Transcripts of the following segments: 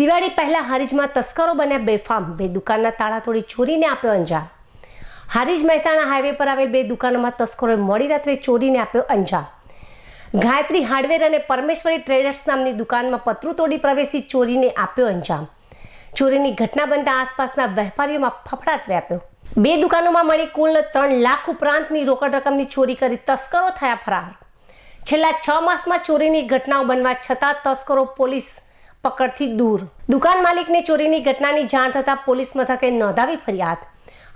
દિવાળી પહેલા હારીજમાં તસ્કરો બન્યા બેફામ. બે દુકાનના તાળા તોડી ચોરીને આપ્યો અંજામ હારીજ મહેસાણા હાઈવે પર આવેલ બે દુકાનોમાં તસ્કરોએ મોડી રાત્રે ચોરીને આપ્યો અંજામ ગાયત્રી હાર્ડવેર અને પરમેશ્વરી ટ્રેડર્સ નામની દુકાનમાં પતરું તોડી પ્રવેશી ચોરીને આપ્યો અંજામ ચોરીની ઘટના બનતા આસપાસના વેપારીઓમાં ફફડાટ વ્યાપ્યો. બે દુકાનોમાં મળી કુલ ત્રણ લાખ ઉપરાંતની રોકડ રકમની ચોરી કરી તસ્કરો થયા ફરાર. છેલ્લા છ માસમાં ચોરીની ઘટનાઓ બનવા છતાં તસ્કરો પોલીસ પકડથી દૂર. દુકાન માલિકને ચોરીની ઘટનાની જાણ થતાં પોલીસ મથકે નોંધાવી ફરિયાદ.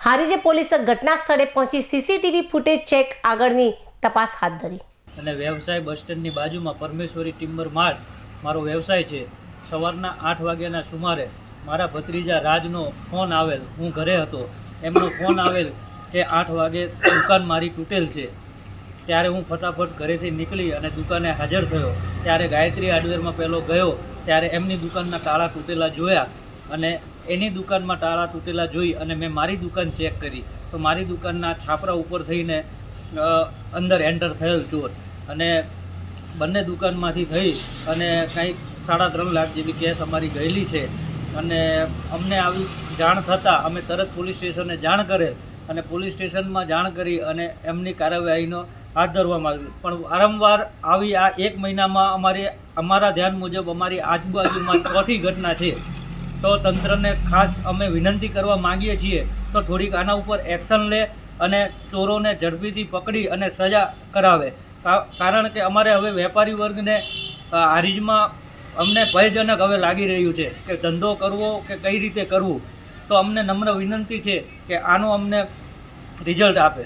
હારીજે પોલીસે ઘટના સ્થળે પહોંચી સીસીટીવી ફૂટેજ ચેક આગળની તપાસ હાથ ધરી. અને વ્યવસાય બસ સ્ટેન્ડની બાજુમાં પરમેશ્વરી ટિમ્બર માર્ટ મારો વ્યવસાય છે. સવારના આઠ વાગ્યાના સુમારે મારા ભત્રીજા રાજનો ફોન આવેલ. હું ઘરે હતો. એમનો ફોન આવેલ કે આઠ વાગે દુકાન મારી તૂટેલ છે. ત્યારે હું ફટાફટ ઘરેથી નીકળી અને દુકાને હાજર થયો. ત્યારે ગાયત્રી હાર્ડવેરમાં પહેલો ગયો. ત્યારે એમની દુકાનના તાળા તૂટેલા જોયા અને એની દુકાનમાં તાળા તૂટેલા જોઈ અને મેં મારી દુકાન ચેક કરી. તો મારી દુકાનના છાપરા ઉપર થઈને અંદર એન્ટર થયેલ ચોર. અને બંને દુકાનમાંથી થઈ અને કંઈક સાડા ત્રણ લાખ જેવી કેસ અમારી ગયેલી છે. અને અમને આવી જાણ થતાં અમે તરત પોલીસ સ્ટેશને જાણ કરેલ અને પોલીસ સ્ટેશનમાં જાણ કરી અને એમની કાર્યવાહીનો હાથ ધરવામાં આવ્યું. પણ વારંવાર આવી આ એક મહિનામાં અમારી અમારા ધ્યાન મુજબ અમારી આજુબાજુમાં ચોથી ઘટના છે. તો તંત્રને ખાસ અમે વિનંતી કરવા માંગીએ છીએ, તો થોડીક આના ઉપર એક્શન લે અને ચોરોને ઝડપીથી પકડી અને સજા કરાવે. કારણ કે અમારે હવે વેપારી વર્ગને હારીજમાં અમને ભયજનક હવે લાગી રહ્યું છે કે ધંધો કરવો કે કઈ રીતે કરવું. તો અમને નમ્ર વિનંતી છે કે આનું અમને રિઝલ્ટ આપે.